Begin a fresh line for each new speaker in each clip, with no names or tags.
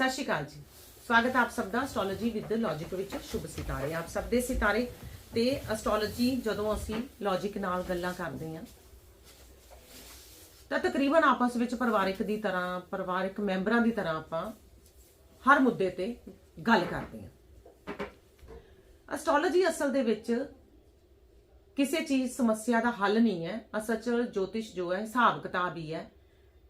ਸਤਿ ਸ਼੍ਰੀ ਅਕਾਲ ਜੀ। ਸਵਾਗਤ ਆਪ ਸਭ ਦਾ ਐਸਟ੍ਰੋਲੋਜੀ ਵਿਦ ਲੌਜੀਕ ਵਿੱਚ ਸ਼ੁਭ ਸਿਤਾਰੇ। ਆਪ ਸਭ ਦੇ ਸਿਤਾਰੇ ਤੇ ਐਸਟ੍ਰੋਲੋਜੀ ਜਦੋਂ ਅਸੀਂ ਲੌਜੀਕ ਨਾਲ ਗੱਲਾਂ ਕਰਦੇ ਹਾਂ, ਤਾਂ ਤਕਰੀਬਨ ਆਪਸ ਵਿੱਚ ਪਰਿਵਾਰਿਕ ਦੀ ਤਰ੍ਹਾਂ, ਪਰਿਵਾਰਿਕ ਮੈਂਬਰਾਂ ਦੀ ਤਰ੍ਹਾਂ ਆਪਾਂ ਹਰ ਮੁੱਦੇ ਤੇ ਗੱਲ ਕਰਦੇ ਹਾਂ। ਐਸਟ੍ਰੋਲੋਜੀ ਅਸਲ ਦੇ ਵਿੱਚ ਕਿਸੇ ਚੀਜ਼, ਸਮੱਸਿਆ ਦਾ ਹੱਲ ਨਹੀਂ ਹੈ। ਅਸਲ 'ਚ ਜੋਤਿਸ਼ ਜੋ ਹੈ, ਹਿਸਾਬ ਕਿਤਾਬ ਹੀ ਹੈ।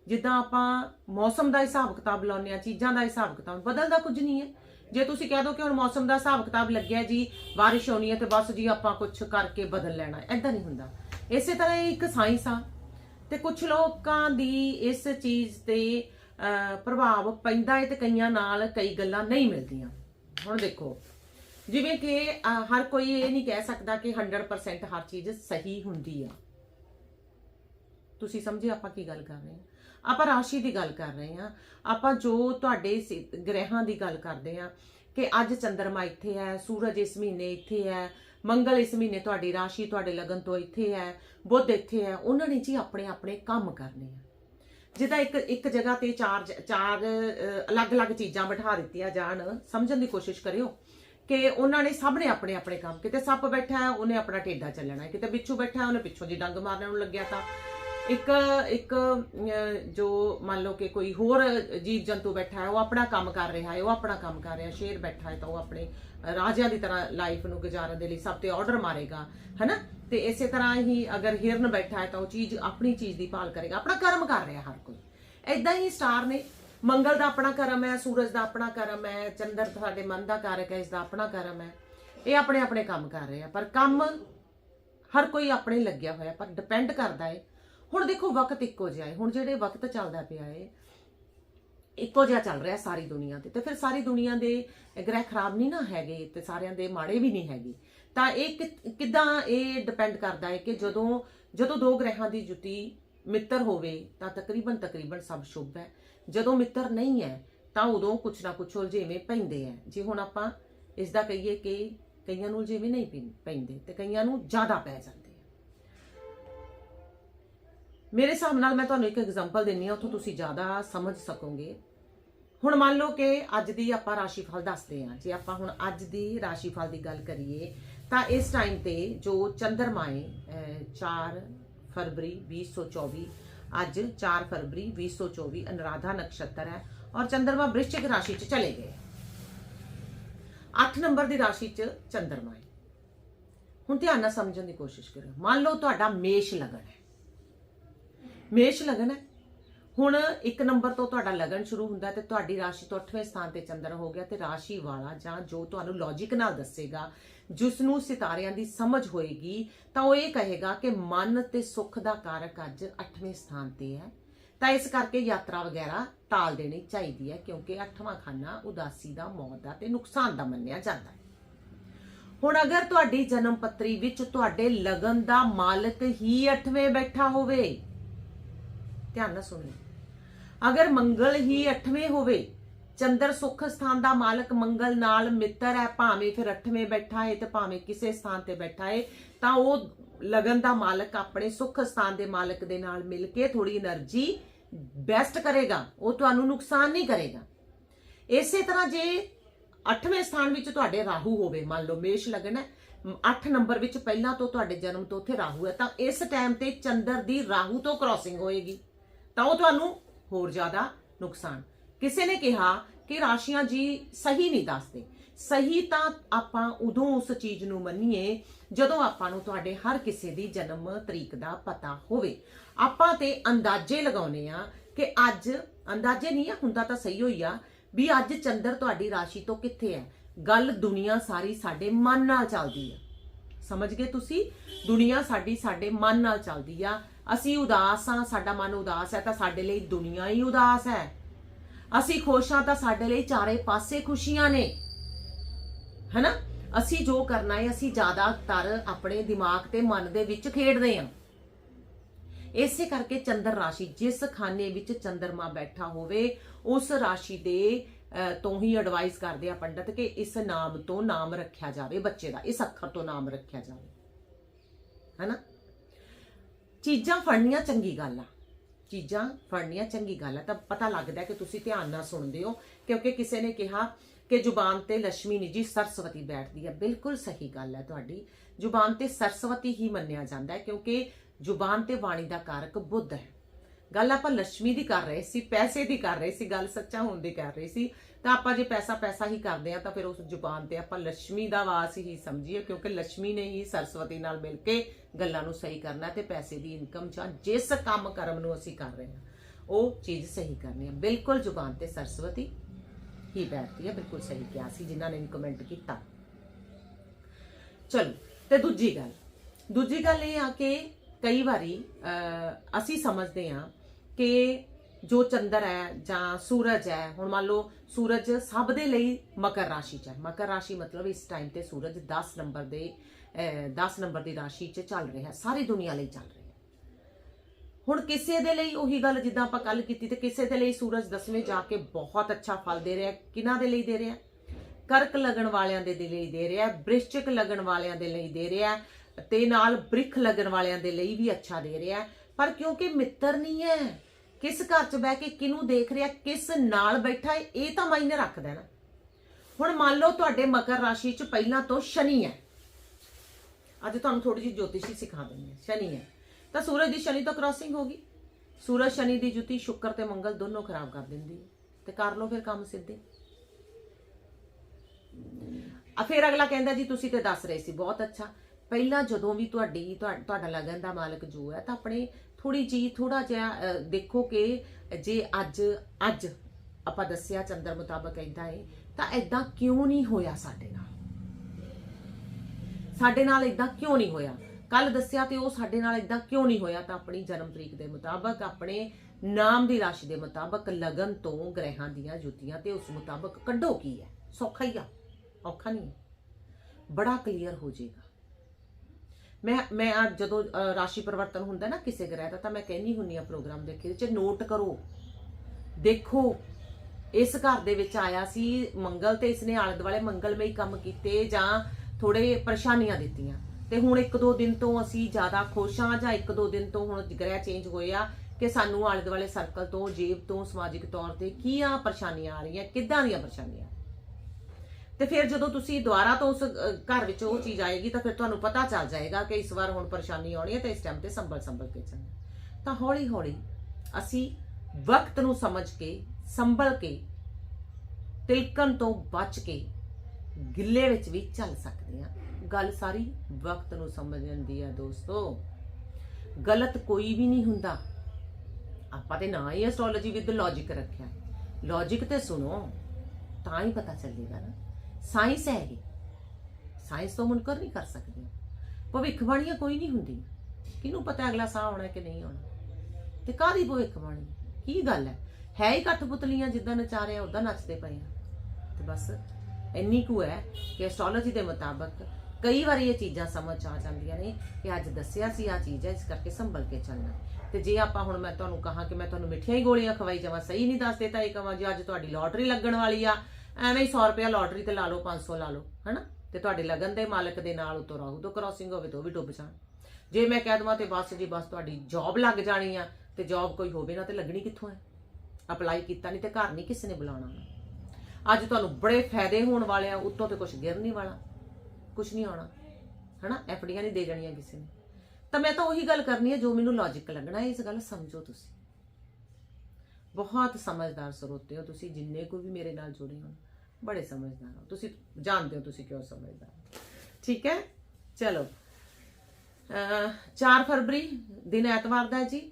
ਜਿੱਦਾਂ ਆਪਾਂ ਮੌਸਮ ਦਾ ਹਿਸਾਬ ਕਿਤਾਬ ਲਾਉਂਦੇ ਆ ਚੀਜ਼ਾਂ ਦਾ ਹਿਸਾਬ ਕਿਤਾਬ, ਬਦਲਦਾ ਕੁਝ ਨਹੀਂ ਹੈ। ਜੇ ਤੁਸੀਂ ਕਹਿ ਦੋ ਕਿ ਹੁਣ ਮੌਸਮ ਦਾ ਹਿਸਾਬ ਕਿਤਾਬ ਲੱਗਿਆ ਜੀ, ਬਾਰਿਸ਼ ਹੋਣੀ ਹੈ ਤੇ ਬਸ ਜੀ ਆਪਾਂ ਕੁਝ ਕਰਕੇ ਬਦਲ ਲੈਣਾ ਐਦਾਂ ਨਹੀਂ ਹੁੰਦਾ। ਇਸੇ ਤਰ੍ਹਾਂ ਇਹ ਇੱਕ ਸਾਇੰਸ ਆ। ਤੇ ਕੁਝ ਲੋਕਾਂ ਦੀ ਇਸ ਚੀਜ਼ ਤੇ ਪ੍ਰਭਾਵ ਪੈਂਦਾ ਹੈ ਤੇ ਕਈਆਂ ਨਾਲ ਕਈ ਗੱਲਾਂ ਨਹੀਂ ਮਿਲਦੀਆਂ। ਹੁਣ ਦੇਖੋ, ਜਿਵੇਂ ਕਿ ਹਰ ਕੋਈ ਇਹ ਨਹੀਂ ਕਹਿ ਸਕਦਾ ਕਿ 100% ਹਰ ਚੀਜ਼ ਸਹੀ ਹੁੰਦੀ ਆ। ਤੁਸੀਂ ਸਮਝੇ ਆਪਾਂ ਕੀ ਗੱਲ ਕਰ ਰਹੇ ਹਾਂ? ਆਪਾਂ ਰਾਸ਼ੀ ਦੀ ਗੱਲ ਕਰ ਰਹੇ ਹਾਂ। ਆਪਾਂ ਜੋ ਤੁਹਾਡੇ ਸਿ- ਗ੍ਰਹਿਾਂ ਦੀ ਗੱਲ ਕਰਦੇ ਹਾਂ ਕਿ ਅੱਜ ਚੰਦਰਮਾ ਇੱਥੇ ਹੈ, ਸੂਰਜ ਇਸ ਮਹੀਨੇ ਇੱਥੇ ਹੈ, ਮੰਗਲ ਇਸ ਮਹੀਨੇ ਤੁਹਾਡੀ ਰਾਸ਼ੀ, ਤੁਹਾਡੇ ਲਗਨ ਤੋਂ ਇੱਥੇ ਹੈ, ਬੁੱਧ ਇੱਥੇ ਹੈ, ਉਹਨਾਂ ਨੇ ਜੀ ਆਪਣੇ ਆਪਣੇ ਕੰਮ ਕਰਨੇ ਆ। ਜਿੱਦਾਂ ਇੱਕ ਇੱਕ ਜਗ੍ਹਾ ਤੇ ਚਾਰ ਜ- ਚਾਰ ਅਲੱਗ-ਅਲੱਗ ਚੀਜ਼ਾਂ ਬਿਠਾ ਦਿੱਤੀਆਂ ਜਾਣ, ਸਮਝਣ ਦੀ ਕੋਸ਼ਿਸ਼ ਕਰਿਓ ਕਿ ਉਹਨਾਂ ਨੇ ਸਭ ਨੇ ਆਪਣੇ ਆਪਣੇ ਕੰਮ ਕਿਤੇ। ਸੱਪ ਬੈਠਾ ਹੈ ਉਹਨੇ ਆਪਣਾ ਟੇਡਾ ਚੱਲਣਾ। ਹੈ ਕਿਤੇ ਬਿੱਛੂ ਬੈਠਾ ਹੈ ਉਹਨੇ ਪਿੱਛੋਂ ਦੀ ਡੰਗ ਮਾਰਨ ਨੂੰ ਲੱਗਿਆ ਤਾਂ। ਇੱਕ ਇੱਕ ਜੋ ਮੰਨ ਲਓ ਕਿ ਕੋਈ ਹੋਰ ਜੀਵ ਜੰਤੂ ਬੈਠਾ ਹੈ, ਉਹ ਆਪਣਾ ਕੰਮ ਕਰ ਰਿਹਾ ਹੈ, ਉਹ ਆਪਣਾ ਕੰਮ ਕਰ ਰਿਹਾ, ਸ਼ੇਰ ਬੈਠਾ ਹੈ ਤਾਂ ਉਹ ਆਪਣੇ ਰਾਜਿਆਂ ਦੀ ਤਰ੍ਹਾਂ ਲਾਈਫ ਨੂੰ ਗੁਜ਼ਾਰਨ ਦੇ ਲਈ ਸਭ ਤੇ ਆਰਡਰ ਮਾਰੇਗਾ, ਹੈਨਾ? ਤੇ ਇਸੇ ਤਰ੍ਹਾਂ ਹੀ ਅਗਰ ਹਿਰਨ ਬੈਠਾ ਹੈ ਤਾਂ ਉਹ ਚੀਜ਼, ਆਪਣੀ ਚੀਜ਼ ਦੀ ਭਾਲ ਕਰੇਗਾ, ਆਪਣਾ ਕਰਮ ਕਰ ਰਿਹਾ ਹਰ ਕੋਈ। ਐਦਾਂ ਹੀ ਸਟਾਰ ਨੇ, ਮੰਗਲ ਦਾ ਆਪਣਾ ਕਰਮ ਹੈ, ਸੂਰਜ ਦਾ ਆਪਣਾ ਕਰਮ ਹੈ, ਚੰਦਰ ਸਾਡੇ ਮਨ ਦਾ ਕਾਰਕ ਹੈ, ਇਸ ਦਾ ਆਪਣਾ ਕਰਮ ਹੈ, ਇਹ ਆਪਣੇ ਆਪਣੇ ਕੰਮ ਕਰ ਰਹੇ ਆ ਪਰ ਕੰਮ ਹਰ ਕੋਈ ਆਪਣੇ ਲੱਗਿਆ ਹੋਇਆ, ਪਰ ਡਿਪੈਂਡ ਕਰਦਾ ਹੈ ਹੁਣ ਦੇਖੋ, ਵਕਤ ਇੱਕੋ ਜਿਹਾ ਹੈ। ਹੁਣ ਜਿਹੜੇ ਵਕਤ ਚੱਲਦਾ ਪਿਆ ਹੈ, ਇੱਕੋ ਜਿਹਾ ਚੱਲ ਰਿਹਾ ਸਾਰੀ ਦੁਨੀਆ ਤੇ। ਤੇ ਫਿਰ ਸਾਰੀ ਦੁਨੀਆ ਦੇ ਗ੍ਰਹਿ ਖਰਾਬ ਨਹੀਂ ਨਾ ਹੈਗੇ ਤੇ ਸਾਰਿਆਂ ਦੇ ਮਾੜੇ ਵੀ ਨਹੀਂ ਹੈਗੇ। ਤਾਂ ਇਹ ਕਿ- ਕਿੱਦਾਂ ਇਹ ਡਿਪੈਂਡ ਕਰਦਾ ਹੈ ਕਿ ਜਦੋਂ ਜਦੋਂ ਦੋ ਗ੍ਰਹਿਾਂ ਦੀ ਜੁਤੀ ਮਿੱਤਰ ਹੋਵੇ, ਤਾਂ ਤਕਰੀਬਨ ਤਕਰੀਬਨ ਸਭ ਸ਼ੁਭ ਹੈ। ਜਦੋਂ ਮਿੱਤਰ ਨਹੀਂ ਹੈ, ਤਾਂ ਉਦੋਂ ਕੁਛ ਨਾ ਕੁਛ ਉਲਝੇਵੇਂ ਪੈਂਦੇ ਆ ਜੇ ਹੁਣ ਆਪਾਂ ਇਸ ਦਾ ਕਹੀਏ ਕਿ ਕਈਆਂ ਨੂੰ ਉਲਝੇਵੇਂ ਨਹੀਂ ਪੈਂ- ਪੈਂਦੇ, ਤੇ ਕਈਆਂ ਨੂੰ ਜ਼ਿਆਦਾ ਪੈ ਜਾਂਦੇ। ਮੇਰੇ ਹਿਸਾਬ ਨਾਲ ਮੈਂ ਤੁਹਾਨੂੰ ਇੱਕ ਐਗਜ਼ਾਮਪਲ ਦਿੰਨੀ ਆ ਉੱਥੋਂ ਤੁਸੀਂ ਜ਼ਿਆਦਾ ਸਮਝ ਸਕੋਗੇ। ਹੁਣ ਮੰਨ ਲਓ ਕਿ ਅੱਜ ਦੀ ਆਪਾਂ ਰਾਸ਼ੀ ਫਲ ਦੱਸਦੇ ਆ ਜੇ ਆਪਾਂ ਹੁਣ ਅੱਜ ਦੀ ਰਾਸ਼ੀ ਫਲ ਦੀ ਗੱਲ ਕਰੀਏ ਤਾਂ ਇਸ ਟਾਈਮ ਤੇ ਜੋ ਚੰਦਰਮਾ ਹੈ ਅਹ, 4 ਫਰਵਰੀ 2024 ਅੱਜ 4 ਫਰਵਰੀ 2024 ਅਨੁਰਾਧਾ ਨਕਸ਼ਤਰ ਹੈ ਔਰ ਚੰਦਰਮਾ ਵ੍ਰਿਸ਼ਚਿਕ ਰਾਸ਼ੀ 'ਚ ਚਲੇ ਗਏ। 8 ਨੰਬਰ ਦੀ ਰਾਸ਼ੀ 'ਚ ਚੰਦਰਮਾ ਹੈ। ਹੁਣ ਧਿਆਨ ਨਾਲ ਸਮਝਣ ਦੀ ਕੋਸ਼ਿਸ਼ ਕਰੋ ਮੰਨ ਲਓ ਤੁਹਾਡਾ ਮੇਸ਼ ਲਗਨ ਹੈ। ਮੇਸ਼ ਲਗਨ ਹੈ। ਹੁਣ ਇੱਕ ਨੰਬਰ ਤੋਂ ਤੁਹਾਡਾ ਲਗਨ ਸ਼ੁਰੂ ਹੁੰਦਾ ਤੇ ਤੁਹਾਡੀ ਰਾਸ਼ੀ ਤੋਂ 8ਵੇਂ ਸਥਾਨ ਤੇ ਚੰਦਰ ਹੋ ਗਿਆ ਤੇ ਰਾਸ਼ੀ ਵਾਲਾ ਜਾਂ ਜੋ ਤੁਹਾਨੂੰ ਲੌਜੀਕ ਨਾਲ ਦੱਸੇਗਾ, ਜਿਸ ਨੂੰ ਸਿਤਾਰਿਆਂ ਦੀ ਸਮਝ ਹੋਏਗੀ, ਤਾਂ ਉਹ ਇਹ ਕਹੇਗਾ ਕਿ ਮਨ ਤੇ ਸੁੱਖ ਦਾ ਕਾਰਕ ਅੱਜ 8ਵੇਂ ਸਥਾਨ ਤੇ ਹੈ। ਤਾਂ ਇਸ ਕਰਕੇ ਯਾਤਰਾ ਵਗੈਰਾ ਟਾਲ ਦੇਣੀ ਚਾਹੀਦੀ ਹੈ, ਕਿਉਂਕਿ 8ਵਾਂ ਖਾਨਾ ਉਦਾਸੀ ਦਾ, ਮੌਤ ਦਾ ਤੇ ਨੁਕਸਾਨ ਦਾ ਮੰਨਿਆ ਜਾਂਦਾ ਹੈ। ਹੁਣ ਅਗਰ ਤੁਹਾਡੀ ਜਨਮ ਪੱਤਰੀ ਵਿੱਚ ਤੁਹਾਡੇ ਲਗਨ ਦਾ ਮਾਲਕ ਹੀ 8ਵੇਂ ਬੈਠਾ ਹੋਵੇ ਧਿਆਨ ਨਾਲ ਸੁਣਨੀ ਅਗਰ ਮੰਗਲ ਹੀ 8ਵੇਂ ਹੋਵੇ, ਚੰਦਰ ਸੁਖ ਸਥਾਨ ਦਾ ਮਾਲਕ ਮੰਗਲ ਨਾਲ ਮਿੱਤਰ ਹੈ, ਭਾਵੇਂ ਫਿਰ 8ਵੇਂ ਬੈਠਾ ਹੈ ਤੇ ਭਾਵੇਂ ਕਿਸੇ ਸਥਾਨ ਤੇ ਬੈਠਾ ਹੈ, ਤਾਂ ਉਹ ਲਗਨ ਦਾ ਮਾਲਕ ਆਪਣੇ ਸੁਖ ਸਥਾਨ ਦੇ ਮਾਲਕ ਦੇ ਨਾਲ ਮਿਲ ਕੇ ਥੋੜੀ એનર્ਜੀ ਬੈਸਟ ਕਰੇਗਾ। ਉਹ ਤੁਹਾਨੂੰ ਨੁਕਸਾਨ ਨਹੀਂ ਕਰੇਗਾ। ਇਸੇ ਤਰ੍ਹਾਂ ਜੇ 8ਵੇਂ ਸਥਾਨ ਵਿੱਚ ਤੁਹਾਡੇ ਰਾਹੂ ਹੋਵੇ, ਮੰਨ ਲਓ ਮੇਸ਼ ਲਗਨ ਹੈ 8 ਨੰਬਰ ਵਿੱਚ ਪਹਿਲਾਂ ਤੋਂ ਤੁਹਾਡੇ ਜਨਮ ਤੋਂ ਉੱਥੇ ਰਾਹੂ ਹੈ, ਤਾਂ ਇਸ ਟਾਈਮ ਤੇ ਚੰਦਰ ਦੀ ਰਾਹੂ ਤੋਂ ਕ੍ਰਾਸਿੰਗ ਹੋਏਗੀ। ਤਾਂ ਉਹ ਤੁਹਾਨੂੰ ਹੋਰ ਜ਼ਿਆਦਾ ਨੁਕਸਾਨ। ਕਿਸੇ ਨੇ ਕਿਹਾ ਕਿ ਰਾਸ਼ੀਆਂ ਜੀ ਸਹੀ ਨਹੀਂ ਦੱਸਦੇ। ਸਹੀ ਤਾਂ ਆਪਾਂ ਉਦੋਂ ਉਸ ਚੀਜ਼ ਨੂੰ ਮੰਨੀਏ ਜਦੋਂ ਆਪਾਂ ਨੂੰ ਤੁਹਾਡੇ ਹਰ ਕਿਸੇ ਦੀ ਜਨਮ ਤਰੀਕ ਦਾ ਪਤਾ ਹੋਵੇ। ਆਪਾਂ ਤੇ ਅੰਦਾਜ਼ੇ ਲਗਾਉਨੇ ਆ ਕਿ ਅੱਜ, ਅੰਦਾਜ਼ੇ ਨਹੀਂ ਆ, ਹੁੰਦਾ ਤਾਂ ਸਹੀ ਹੋਈ ਆ, ਵੀ ਅੱਜ ਚੰਦਰ ਤੁਹਾਡੀ ਰਾਸ਼ੀ ਤੋਂ ਕਿੱਥੇ ਹੈ? ਗੱਲ ਦੁਨੀਆ ਸਾਰੀ ਸਾਡੇ ਮਨ ਨਾਲ ਚੱਲਦੀ ਆ। ਸਮਝ ਗਏ ਤੁਸੀਂ? ਦੁਨੀਆ ਸਾਡੀ ਸਾਡੇ ਮਨ ਨਾਲ ਚੱਲਦੀ ਆ। ਅਸੀਂ ਉਦਾਸ ਹਾਂ, ਸਾਡਾ ਮਨ ਉਦਾਸ ਹੈ ਤਾਂ ਸਾਡੇ ਲਈ ਦੁਨੀਆ ਹੀ ਉਦਾਸ ਹੈ। ਅਸੀਂ ਖੁਸ਼ ਹਾਂ ਤਾਂ ਸਾਡੇ ਲਈ ਚਾਰੇ ਪਾਸੇ ਖੁਸ਼ੀਆਂ ਨੇ। ਹੈਨਾ? ਅਸੀਂ ਜੋ ਕਰਨਾ ਹੈ, ਅਸੀਂ ਜ਼ਿਆਦਾਤਰ ਆਪਣੇ ਦਿਮਾਗ ਤੇ ਮਨ ਦੇ ਵਿੱਚ ਖੇਡਦੇ ਹਾਂ। ਇਸੇ ਕਰਕੇ ਚੰਦਰ ਰਾਸ਼ੀ, ਜਿਸ ਖਾਨੇ ਵਿੱਚ ਚੰਦਰਮਾ ਬੈਠਾ ਹੋਵੇ, ਉਸ ਰਾਸ਼ੀ ਦੇ ਤੋਂ ਹੀ ਐਡਵਾਈਸ ਕਰਦੇ ਆ ਪੰਡਤ ਕਿ ਇਸ ਨਾਮ ਤੋਂ ਨਾਮ ਰੱਖਿਆ ਜਾਵੇ ਬੱਚੇ ਦਾ, ਇਸ ਅੱਖਰ ਤੋਂ ਨਾਮ ਰੱਖਿਆ ਜਾਵੇ। ਹੈਨਾ? ਚੀਜ਼ਾਂ ਫੜਨੀਆਂ ਚੰਗੀ ਗੱਲ ਆ। ਚੀਜ਼ਾਂ ਫੜਨੀਆਂ ਚੰਗੀ ਗੱਲ ਆ। ਤਾਂ ਪਤਾ ਲੱਗਦਾ ਕਿ ਤੁਸੀਂ ਧਿਆਨ ਨਾਲ ਸੁਣਦੇ ਹੋ, ਕਿਉਂਕਿ ਕਿਸੇ ਨੇ ਕਿਹਾ ਕਿ ਜ਼ੁਬਾਨ ਤੇ ਲక్ష్ਮੀ ਨਹੀਂ ਜੀ ਸਰਸਵਤੀ ਬੈਠਦੀ ਹੈ ਬਿਲਕੁਲ ਸਹੀ ਗੱਲ ਹੈ ਤੁਹਾਡੀ। ਜ਼ੁਬਾਨ ਤੇ ਸਰਸਵਤੀ ਹੀ ਮੰਨਿਆ ਜਾਂਦਾ ਹੈ, ਕਿਉਂਕਿ ਜ਼ੁਬਾਨ ਤੇ ਬਾਣੀ ਦਾ ਕਾਰਕ ਬੁੱਧ ਹੈ। ਗੱਲ ਆਪਾਂ ਲక్ష్ਮੀ ਦੀ ਕਰ ਰਹੇ ਸੀ, ਪੈਸੇ ਦੀ ਕਰ ਰਹੇ ਸੀ, ਗੱਲ ਸੱਚਾ ਹੋਣ ਦੀ ਕਰ ਰਹੇ ਸੀ। ਤਾਂ ਆਪਾਂ ਜੇ ਪੈਸਾ ਪੈਸਾ ਹੀ ਕਰਦੇ ਆ ਤਾਂ ਫਿਰ ਉਸ ਜ਼ੁਬਾਨ ਤੇ ਆਪਾਂ ਲక్ష్ਮੀ ਦਾ ਵਾਸ ਹੀ ਸਮਝੀਏ, ਕਿਉਂਕਿ ਲక్ష్ਮੀ ਨੇ ਹੀ ਸਰਸਵਤੀ ਨਾਲ ਮਿਲ ਕੇ ਗੱਲਾਂ ਨੂੰ ਸਹੀ ਕਰਨਾ ਤੇ ਪੈਸੇ ਦੀ ਇਨਕਮ ਜਾਂ ਜਿਸ ਕੰਮ ਕਰਮ ਨੂੰ ਅਸੀਂ ਕਰ ਰਹੇ ਹਾਂ, ਉਹ ਚੀਜ਼ ਸਹੀ ਕਰਨੀ ਹੈ। ਬਿਲਕੁਲ ਜ਼ੁਬਾਨ ਤੇ ਸਰਸਵਤੀ ਹੀ ਬੈਠਦੀ ਹੈ, ਬਿਲਕੁਲ ਸਹੀ ਕਿਹਾ ਸੀ, ਜਿਨ੍ਹਾਂ ਨੇ ਕਮੈਂਟ ਕੀਤਾ। ਚਲੋ, ਤੇ ਦੂਜੀ ਗੱਲ ਦੂਜੀ ਗੱਲ ਇਹ ਆ ਕਿ ਕਈ ਵਾਰੀ ਅਸੀਂ ਸਮਝਦੇ ਆ ਕਿ ਜੋ ਚੰਦਰ ਹੈ ਜਾਂ ਸੂਰਜ ਹੈ ਹੁਣ ਮੰਨ ਲਓ ਸੂਰਜ ਸਭ ਦੇ ਲਈ ਮਕਰ ਰਾਸ਼ੀ ਚ ਹੈ। ਮਕਰ ਰਾਸ਼ੀ ਮਤਲਬ ਇਸ ਟਾਈਮ ਤੇ ਸੂਰਜ 10 ਨੰਬਰ ਦੇ ਅਹ, 10 ਨੰਬਰ ਦੀ ਰਾਸ਼ੀ ਚ ਚੱਲ ਰਿਹਾ ਸਾਰੀ ਦੁਨੀਆ ਲਈ ਚੱਲ ਰਿਹਾ ਹੁਣ ਕਿਸੇ ਦੇ ਲਈ ਉਹੀ ਗੱਲ ਜਿੱਦਾਂ ਆਪਾਂ ਕੱਲ ਕੀਤੀ ਤੇ ਕਿਸੇ ਦੇ ਲਈ ਸੂਰਜ ਦਸਵੇਂ ਜਾ ਕੇ ਬਹੁਤ ਅੱਛਾ ਫਲ ਦੇ ਰਿਹਾ ਹੈ। ਕਿਹਨਾਂ ਦੇ ਲਈ ਦੇ ਰਿਹਾ ਕਰਕ ਲੱਗਣ ਵਾਲਿਆਂ ਦੇ ਲਈ ਦੇ ਰਿਹਾ ਬ੍ਰਿਸ਼ਚਿਕ ਲੱਗਣ ਵਾਲਿਆਂ ਦੇ ਲਈ ਦੇ ਰਿਹਾ ਹੈ, ਤੇ ਨਾਲ ਬ੍ਰਿਖ ਲੱਗਣ ਵਾਲਿਆਂ ਦੇ ਲਈ ਵੀ ਅੱਛਾ ਦੇ ਰਿਹਾ ਪਰ ਕਿਉਂਕਿ ਮਿੱਤਰ ਨਹੀਂ ਹੈ ਕਿਸ ਘਰ 'ਚ ਬਹਿ ਕੇ ਕਿਹਨੂੰ ਦੇਖ ਰਿਹਾ, ਕਿਸ ਨਾਲ ਬੈਠਾ ਹੈ, ਇਹ ਤਾਂ ਮਾਇਨੇ ਰੱਖਦਾ ਨਾ। ਹੁਣ ਮੰਨ ਲਓ ਤੁਹਾਡੇ ਮਕਰ ਰਾਸ਼ੀ 'ਚ ਪਹਿਲਾਂ ਤੋਂ ਸ਼ਨੀ ਹੈ। ਅੱਜ ਤੁਹਾਨੂੰ ਥੋੜੀ ਜਿਹੀ ਜੋਤਿਸ਼ੀ ਸਿਖਾ ਦਿੰਦੀ ਹਾਂ, ਸ਼ਨੀ ਹੈ। ਤਾਂ ਸੂਰਜ ਦੀ ਸ਼ਨੀ ਤੋਂ ਕ੍ਰਾਸਿੰਗ ਹੋ ਗਈ। ਸੂਰਜ, ਸ਼ਨੀ ਦੀ ਜੁਤੀ, ਸ਼ੁੱਕਰ ਤੇ ਮੰਗਲ ਦੋਨੋਂ ਖਰਾਬ ਕਰ ਦਿੰਦੀ ਹੈ। ਤੇ ਕਰ ਲਓ ਫਿਰ ਕੰਮ ਸਿੱਧੇ। ਆ ਫਿਰ ਅਗਲਾ ਕਹਿੰਦਾ ਜੀ, ਤੁਸੀਂ ਤੇ ਦੱਸ ਰਹੇ ਸੀ, ਬਹੁਤ ਅੱਛਾ। ਪਹਿਲਾਂ ਜਦੋਂ ਵੀ ਤੁਹਾਡੀ, ਤੁਹਾ- ਤੁਹਾਡਾ ਲਗਨ ਦਾ ਮਾਲਕ ਜੋ ਹੈ, ਤਾਂ ਆਪਣੇ ਥੋੜੀ ਜੀ ਥੋੜਾ ਜਿਹਾ ਦੇਖੋ ਕਿ ਜੇ ਅੱਜ ਅੱਜ ਆਪਾਂ ਦੱਸਿਆ ਚੰਦਰ ਮੁਤਾਬਕ ਇਦਾਂ ਹੈ ਤਾਂ ਐਦਾਂ ਕਿਉਂ ਨਹੀਂ ਹੋਇਆ ਸਾਡੇ ਨਾਲ? ਸਾਡੇ ਨਾਲ ਇਦਾਂ ਕਿਉਂ ਨਹੀਂ ਹੋਇਆ? ਕੱਲ ਦੱਸਿਆ ਤੇ ਉਹ ਸਾਡੇ ਨਾਲ ਇਦਾਂ ਕਿਉਂ ਨਹੀਂ ਹੋਇਆ? ਤਾਂ ਆਪਣੀ ਜਨਮ ਤਰੀਕ ਦੇ ਮੁਤਾਬਕ, ਆਪਣੇ ਨਾਮ ਦੀ ਰਾਸ਼ੀ ਦੇ ਮੁਤਾਬਕ ਲਗਨ ਤੋਂ ਗ੍ਰਹਿਾਂ ਦੀਆਂ ਜੁੱਤੀਆਂ ਤੇ ਉਸ ਮੁਤਾਬਕ ਕੱਢੋ ਕੀ ਹੈ? ਸੌਖਾ ਹੀ ਆ, ਔਖਾ ਨਹੀਂ ਬੜਾ ਕਲੀਅਰ ਹੋ ਜਾਏਗਾ। ਮੈਂ ਮੈਂ ਅੱਜ ਜਦੋਂ ਰਾਸ਼ੀ ਪਰਿਵਰਤਨ ਹੁੰਦਾ ਨਾ ਕਿਸੇ ਗ੍ਰਹਿ ਦਾ, ਤਾਂ ਮੈਂ ਕਹਿੰਦੀ ਹੁੰਨੀ ਆ ਪ੍ਰੋਗਰਾਮ ਦੇ ਚ ਨੋਟ ਕਰੋ। ਦੇਖੋ, ਇਸ ਘਰ ਦੇ ਵਿੱਚ ਆਇਆ ਸੀ, ਮੰਗਲ ਤੇ ਇਸਨੇ ਆਲੇ ਦੁਆਲੇ ਮੰਗਲਮਈ ਕੰਮ ਕੀਤੇ ਜਾਂ ਥੋੜੇ ਪਰੇਸ਼ਾਨੀਆਂ ਦਿੱਤੀਆਂ। ਤੇ ਹੁਣ ਇੱਕ ਦੋ ਦਿਨ ਤੋਂ ਅਸੀਂ ਜ਼ਿਆਦਾ ਖੁਸ਼ ਹਾਂ ਜਾਂ ਇੱਕ ਦੋ ਦਿਨ ਤੋਂ ਹੁਣ ਗ੍ਰਹਿ ਚੇਂਜ ਹੋਏ ਆ ਕਿ ਸਾਨੂੰ ਆਲੇ ਦੁਆਲੇ ਸਰਕਲ ਤੋਂ, ਜੇਬ ਤੋਂ, ਸਮਾਜਿਕ ਤੌਰ ਤੇ ਕੀ ਆ ਪਰੇਸ਼ਾਨੀਆਂ ਆ ਰਹੀਆਂ, ਕਿੱਦਾਂ ਦੀਆਂ ਪਰੇਸ਼ਾਨੀਆਂ? ਤੇ ਫਿਰ ਜਦੋਂ ਤੁਸੀਂ ਦੁਬਾਰਾ ਤੋਂ ਉਸ ਘਰ ਵਿੱਚ ਉਹ ਚੀਜ਼ ਆਏਗੀ, ਤਾਂ ਫਿਰ ਤੁਹਾਨੂੰ ਪਤਾ ਚੱਲ ਜਾਏਗਾ ਕਿ ਇਸ ਵਾਰ ਹੁਣ ਪਰੇਸ਼ਾਨੀ ਆਉਣੀ ਹੈ ਤੇ ਇਸ ਟਾਈਮ ਤੇ ਸੰਭਲ ਸੰਭਲ ਕੇ ਚੱਲਣਾ ਤਾਂ ਹੌਲੀ ਹੌਲੀ ਅਸੀਂ ਵਕਤ ਨੂੰ ਸਮਝ ਕੇ, ਸੰਭਲ ਕੇ, ਤਿਲਕਣ ਤੋਂ ਬਚ ਕੇ ਗਿੱਲੇ ਵਿੱਚ ਵੀ ਚੱਲ ਸਕਦੇ ਹਾਂ। ਗੱਲ ਸਾਰੀ ਵਕਤ ਨੂੰ ਸਮਝਣ ਦੀ ਆ ਦੋਸਤੋ। ਗਲਤ ਕੋਈ ਵੀ ਨਹੀਂ ਹੁੰਦਾ। ਆਪਾਂ ਤੇ ਨਾ ਹੀ ਐਸਟ੍ਰੋਲੋਜੀ ਵਿਦ ਲੌਜੀਕ ਰੱਖਿਆ। ਲੌਜੀਕ ਤੇ ਸੁਣੋ, ਤਾਂ ਹੀ ਪਤਾ ਚੱਲੇਗਾ ਨਾ। ਸਾਇੰਸ ਹੈ ਇਹ। ਸਾਇੰਸ ਤੋਂ ਮੁਨਕਰ ਨਹੀਂ ਕਰ ਸਕਦੇ। ਭਵਿੱਖਬਾਣੀਆਂ ਕੋਈ ਨਹੀਂ ਹੁੰਦੀ। ਕਿਹਨੂੰ ਪਤਾ ਅਗਲਾ ਸਾਹ ਆਉਣਾ ਕਿ ਨਹੀਂ ਆਉਣਾ? ਤੇ ਕਾਹਦੀ ਭਵਿੱਖਬਾਣੀ? ਕੀ ਗੱਲ ਹੈ? ਹੈ ਹੀ ਕਠਪੁਤਲੀਆਂ ਜਿੱਦਾਂ ਨਚਾ ਆ ਉਦਾਂ ਨੱਚਦੇ ਪਏ ਆ। ਤੇ ਬਸ ਇੰਨੀ ਕੁ ਹੈ ਕਿ ਐਸਟ੍ਰੋਲੋਜੀ ਦੇ ਮੁਤਾਬਕ ਕਈ ਵਾਰੀ ਇਹ ਚੀਜ਼ਾਂ ਸਮਝ 'ਚ ਆ ਜਾਂਦੀਆਂ ਨੇ ਕਿ ਅੱਜ ਦੱਸਿਆ ਸੀ ਆ ਚੀਜ਼ ਹੈ, ਇਸ ਕਰਕੇ ਸੰਭਲ ਕੇ ਚੱਲਣਾ। ਤੇ ਜੇ ਆਪਾਂ ਹੁਣ ਮੈਂ ਤੁਹਾਨੂੰ ਕਹਾਂ ਕਿ ਮੈਂ ਤੁਹਾਨੂੰ ਮਿੱਠੀਆਂ ਹੀ ਗੋਲੀਆਂ ਖਵਾਈ ਜਾਵਾਂ, ਸਹੀ ਨਹੀਂ ਦੱਸਦੇ ਤਾਂ ਇਹ ਕਹਾਂ ਜੀ ਅੱਜ ਤੁਹਾਡੀ ਲੋਟਰੀ ਲੱਗਣ ਵਾਲੀ ਆ ਐਵੇਂ ਹੀ 100 ਰੁਪਇਆ ਲੋਟਰੀ ਤੇ ਲਾ ਲਓ 500 ਲਾ ਲਓ, ਹਨਾ? ਤੇ ਤੁਹਾਡੇ ਲਗਨ ਦੇ ਮਾਲਕ ਦੇ ਨਾਲ ਉਤੋਂ ਰਾਹੂ ਤੋਂ ਕ੍ਰਾਸਿੰਗ ਹੋਵੇ ਤਾਂ ਉਹ ਵੀ ਡੁੱਬ ਜਾਣ। ਜੇ ਮੈਂ ਕਹਿ ਦਵਾਂ ਤੇ ਬਸ ਜੀ, ਬਸ ਤੁਹਾਡੀ ਜੌਬ ਲੱਗ ਜਾਣੀ ਆ ਤੇ ਜੌਬ ਕੋਈ ਹੋਵੇ ਨਾ ਤੇ ਲੱਗਣੀ ਕਿੱਥੋਂ ਹੈ? ਅਪਲਾਈ ਕੀਤਾ ਨਹੀਂ ਤੇ ਘਰ ਨਹੀਂ ਕਿਸੇ ਨੇ ਬੁਲਾਉਣਾ। ਅੱਜ ਤੁਹਾਨੂੰ ਬੜੇ ਫਾਇਦੇ ਹੋਣ ਵਾਲੇ ਆ, ਉੱਤੋਂ ਤੇ ਕੁਝ ਗਿਰ ਨਹੀਂ ਵਾਲਾ ਕੁਝ ਨਹੀਂ ਆਉਣਾ, ਹਨਾ? ਐਫਡੀਆਂ ਨਹੀਂ ਦੇ ਜਾਣੀਆਂ ਕਿਸੇ ਨੇ। ਤਾਂ ਮੈਂ ਤਾਂ ਉਹੀ ਗੱਲ ਕਰਨੀ ਹੈ ਜੋ ਮੈਨੂੰ ਲੌਜੀਕ ਲੱਗਣਾ ਇਸ ਗੱਲ ਸਮਝੋ ਤੁਸੀਂ। ਬਹੁਤ ਸਮਝਦਾਰ ਸਰੋਤੇ ਹੋ ਤੁਸੀਂ, ਜਿੰਨੇ ਕੋਈ ਵੀ ਮੇਰੇ ਨਾਲ ਜੁੜੇ ਹੋ ਬੜੇ ਸਮਝਦਾਰ ਹੋ। ਤੁਸੀਂ ਜਾਣਦੇ ਹੋ ਤੁਸੀਂ ਕਿਉਂ ਸਮਝਦਾਰ ਠੀਕ ਹੈ? ਚਲੋ। ਅਹ 4 ਫਰਵਰੀ, ਦਿਨ ਐਤਵਾਰ ਦਾ ਜੀ।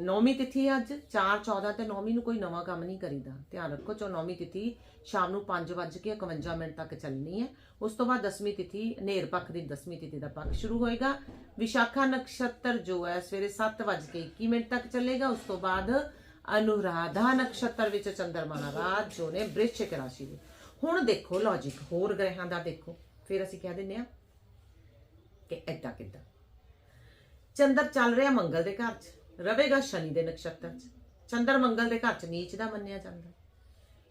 ਨੌਵੀਂ ਤਿਥੀ ਅੱਜ। 4 14 ਤੇ ਨੌਵੀਂ ਨੂੰ ਕੋਈ ਨਵਾਂ ਕੰਮ ਨਹੀਂ ਕਰੀਦਾ। ਧਿਆਨ ਰੱਖੋ, ਚੋ, ਨੌਵੀਂ ਤਿਥੀ ਸ਼ਾਮ ਨੂੰ 5:51 ਮਿੰਟ ਤੱਕ ਚੱਲਣੀ ਹੈ। ਉਸ ਤੋਂ ਬਾਅਦ 10ਵੀਂ ਤਿਥੀ, ਹਨੇਰ ਪੱਖ ਦੀ 10ਵੀਂ ਤਿਥੀ ਦਾ ਪੱਖ ਸ਼ੁਰੂ ਹੋਏਗਾ। ਵਿਸ਼ਾਖਾ ਨਕਸ਼ਤਰ ਜੋ ਹੈ, ਸਵੇਰੇ 7:21 ਮਿੰਟ ਤੱਕ ਚੱਲੇਗਾ। ਉਸ ਤੋਂ ਬਾਅਦ ਅਨੁਰਾਧਾ ਨਕਸ਼ਤਰ ਵਿੱਚ ਚੰਦਰਮਾ ਰਾਜ ਜੋ ਨੇ ਬ੍ਰਿਸ਼ਚਿਕ ਰਾਸ਼ੀ ਦੇ ਹੁਣ ਦੇਖੋ ਲੌਜੀਕ ਹੋਰ ਗ੍ਰਹਿਾਂ ਦਾ ਦੇਖੋ। ਫਿਰ ਅਸੀਂ ਕਹਿ ਦਿੰਨੇ ਆ ਕਿ ਐਦਾਂ ਕਿੱਦਾਂ। ਚੰਦਰ ਚੱਲ ਰਿਹਾ ਮੰਗਲ ਦੇ ਘਰ 'ਚ ਰਵੇਗਾ ਸ਼ਨੀ ਦੇ ਨਕਸ਼ਤਰ 'ਚ। ਚੰਦਰ ਮੰਗਲ ਦੇ ਘਰ 'ਚ ਨੀਚ ਦਾ ਮੰਨਿਆ ਜਾਂਦਾ।